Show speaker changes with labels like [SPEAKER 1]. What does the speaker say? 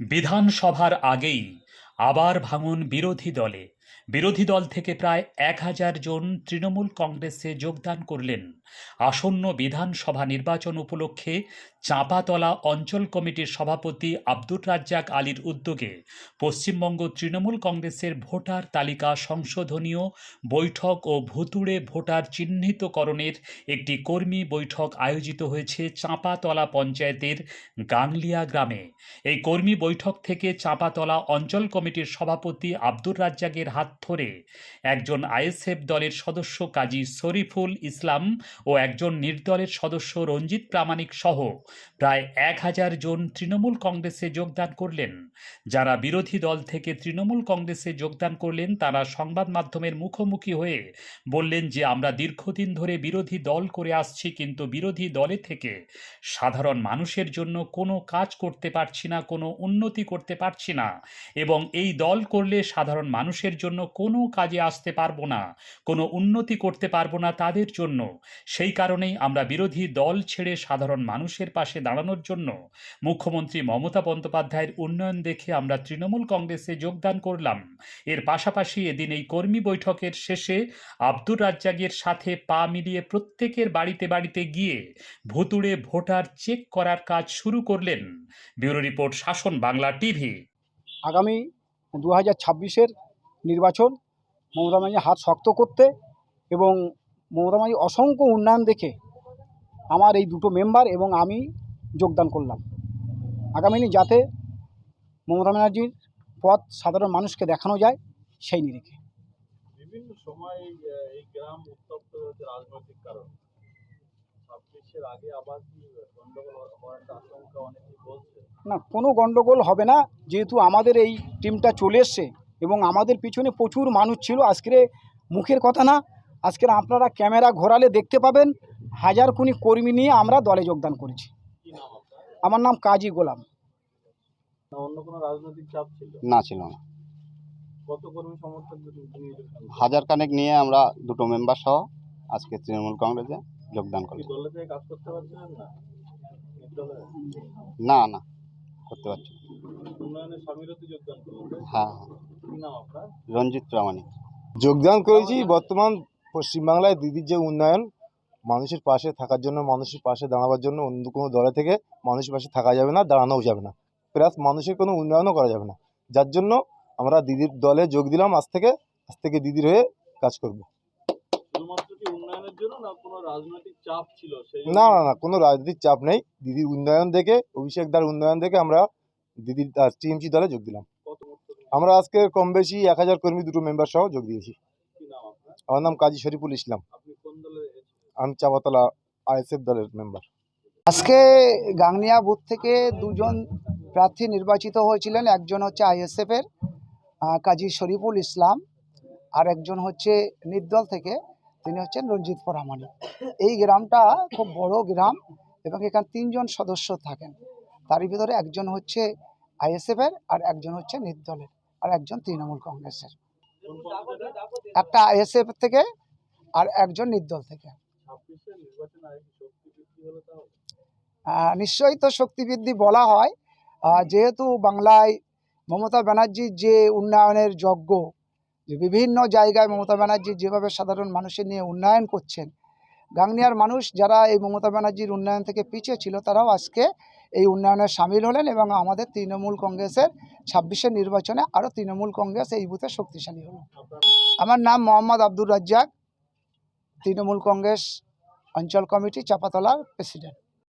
[SPEAKER 1] বিধানসভার আগেই আবার ভাঙন বিরোধী দলে বিরোধী দল থেকে প্রায় এক হাজার জন তৃণমূল কংগ্রেসে যোগদান করলেন। আসন্ন বিধানসভা নির্বাচন উপলক্ষে চাঁপাতলা অঞ্চল কমিটির সভাপতি আব্দুর রাজ্জাক আলীর উদ্যোগে পশ্চিমবঙ্গ তৃণমূল কংগ্রেসের ভোটার তালিকা সংশোধনীয় বৈঠক ও ভুতুড়ে ভোটার চিহ্নিতকরণের একটি কর্মী বৈঠক আয়োজিত হয়েছে চাঁপাতলা পঞ্চায়েতের গাংলিয়া গ্রামে। এই কর্মী বৈঠক থেকে চাঁপাতলা অঞ্চল কমিটির সভাপতি আব্দুর রাজ্জাকের হাত ধরে। একজন আইএসএফ দলের সদস্য কাজী শরীফুল ইসলাম ও একজন নির্দলের সদস্য রঞ্জিত প্রামাণিক সহ প্রায় এক হাজার জন তৃণমূল কংগ্রেসে যোগদান করলেন। যারা বিরোধী দল থেকে তৃণমূল কংগ্রেসে যোগদান করলেন, তারা সংবাদ মাধ্যমের মুখোমুখি হয়ে বললেন যে, আমরা দীর্ঘদিন ধরে বিরোধী দল করে আসছি, কিন্তু বিরোধী দলে থেকে সাধারণ মানুষের জন্য কোনো কাজ করতে পারছি না, কোনো উন্নতি করতে পারছি না। এবং এই দল করলে সাধারণ মানুষের জন্য কোনো কাজে আসতে পারব না, কোনো উন্নতি করতে পারব না তাদের জন্য। সেই কারণেই আমরা বিরোধী দল ছেড়ে সাধারণ মানুষের পাশে দাঁড়ানোর জন্য মুখ্যমন্ত্রী মমতা বন্দ্যোপাধ্যায়ের উন্নয়ন দেখে আমরা তৃণমূল কংগ্রেসে যোগদান করলাম। এর পাশাপাশি এদিন এই কর্মী বৈঠকের শেষে আব্দুর রাজ্জাকের সাথে পা মিলিয়ে প্রত্যেকের বাড়িতে বাড়িতে গিয়ে ভুতুড়ে ভোটার চেক করার কাজ শুরু করলেন। ব্যুরো রিপোর্ট শাসন বাংলা টিভি।
[SPEAKER 2] আগামী দু হাজার ছাব্বিশের নির্বাচন মমতা ব্যানার্জি হাত শক্ত করতে এবং মমতা ব্যানার্জি অসংখ্য উন্নয়ন দেখে আমার এই দুটো মেম্বার এবং আমি যোগদান করলাম। আগামী দিনে যাতে মমতা ব্যানার্জির পথ সাধারণ মানুষকে দেখানো যায় সেই নিরিখে।
[SPEAKER 3] বিভিন্ন সময় এই, গ্রাম উত্তপ্ত হয়েছে রাজনৈতিক কারণে। ছাব্বিশের আগে আবার কি গন্ডগোল হওয়ার একটা আশঙ্কা অনেকেই বলছে?
[SPEAKER 2] না কোনো গণ্ডগোল হবে না। যেহেতু আমাদের এই টিমটা চলে এসছে এবং আমাদের পিছনে প্রচুর মানুষ ছিল। আজকে মুখের কথা না। আজকের আপনারা ক্যামেরা ঘোরালে দেখতে পাবেন হাজার কুনি কর্মী নিয়ে আমরা দলে যোগদান করেছি।
[SPEAKER 3] কি নাম আপনার?
[SPEAKER 2] আমার নাম কাজী গোলাম।
[SPEAKER 3] না অন্য কোনো রাজনৈতিক চাপ ছিল?
[SPEAKER 4] না ছিল না।
[SPEAKER 3] কত কর্মী সমর্থক নিয়ে যোগদান করলেন?
[SPEAKER 4] হাজার কানেক নিয়ে আমরা দুটো মেম্বার সহ আজকে তৃণমূল কংগ্রেসে যোগদান
[SPEAKER 3] কি
[SPEAKER 4] করি
[SPEAKER 3] কাজ করতে পারছিলেন না?
[SPEAKER 4] না না করতে পারছি? হ্যাঁ হ্যাঁ। রঞ্জিত প্রামাণিক।
[SPEAKER 5] যোগদান করেছি বর্তমান পশ্চিমবাংলায় দিদির যে উন্নয়ন মানুষের পাশে থাকার জন্য মানুষের পাশে দাঁড়াবার জন্য অন্য কোনো দলে থেকে মানুষের পাশে থাকা যাবে না দাঁড়ানোও যাবে না। প্লাস মানুষের কোনো উন্নয়নও করা যাবে না। যার জন্য আমরা দিদির দলে যোগ দিলাম আজ থেকে আজ থেকে দিদির হয়ে কাজ করব।
[SPEAKER 3] না চাপ
[SPEAKER 5] না না কোনো রাজনৈতিক চাপ নেই। দিদির উন্নয়ন দেখে অভিষেক দার উন্নয়ন দেখে আমরা দিদির টিএমসি দলে যোগ দিলাম। আমরা আজকে কম বেশি এক হাজার কর্মী দুটো মেম্বার সহ যোগ দিয়েছি।
[SPEAKER 3] কি নাম
[SPEAKER 5] আমার নাম কাজী শরীফুল ইসলাম।
[SPEAKER 3] আপনি কোন দলে এসেছিলেন?
[SPEAKER 5] আমি চাপাতলা আইএসএফ দলের মেম্বার
[SPEAKER 2] আজকে গাংনিয়া বুথ থেকে দুজন প্রার্থী নির্বাচিত হয়েছিলেন একজন হচ্ছে আইএসএফের কাজী শরীফুল ইসলাম আর একজন হচ্ছে নির্দল থেকে তিনি হচ্ছেন রঞ্জিত পরামানি। এই গ্রামটা খুব বড় গ্রাম এবং এখানে তিনজন সদস্য থাকেন। তারই ভিতরে একজন হচ্ছে আইএসএফের আর একজন হচ্ছে নির্দলের আর একজন তৃণমূল কংগ্রেসের? একটা আইএসএফ থেকে আর একজন নির্দল থেকে
[SPEAKER 3] নির্বাচনে আরেকটি শক্তি বৃদ্ধি
[SPEAKER 2] নিশ্চয়ই তো বলা হয় যেহেতু বাংলায় মমতা ব্যানার্জির যে উন্নয়নের যজ্ঞ বিভিন্ন জায়গায় মমতা ব্যানার্জি যেভাবে সাধারণ মানুষের নিয়ে উন্নয়ন করছেন গাংনিয়ার মানুষ যারা এই মমতা ব্যানার্জির উন্নয়ন থেকে পিছিয়ে ছিল, তারাও আজকে এই উন্নয়নে সামিল হলেন এবং আমাদের তৃণমূল কংগ্রেসের ছাব্বিশের নির্বাচনে আরও তৃণমূল কংগ্রেস এই বুথে শক্তিশালী হল। আমার নাম মোহাম্মদ আব্দুর রাজ্জাক, তৃণমূল কংগ্রেস অঞ্চল কমিটি, চাপাতলার প্রেসিডেন্ট।